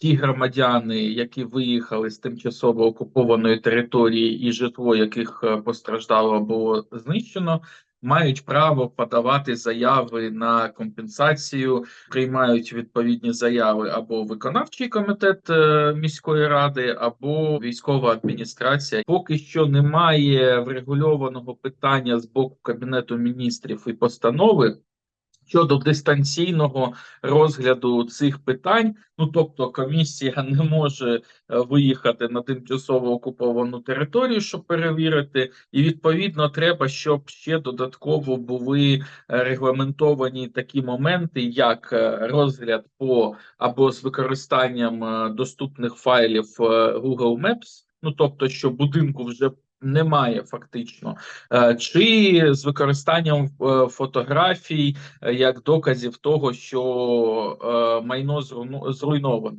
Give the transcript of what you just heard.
ті громадяни, які виїхали з тимчасово окупованої території, і житло яких е, постраждало або знищено, мають право подавати заяви на компенсацію, приймають відповідні заяви або виконавчий комітет е, міської ради, або військова адміністрація. Поки що немає врегульованого питання з боку кабінету міністрів і постанови. Щодо дистанційного розгляду цих питань, ну тобто комісія не може е, виїхати на тимчасово окуповану територію, щоб перевірити, і відповідно треба, щоб ще додатково були е, регламентовані такі моменти, як е, розгляд по або з використанням доступних файлів Google Maps, ну тобто, що будинку вже немає фактично, е, чи з використанням е, фотографій е, як доказів того, що майно зруйноване.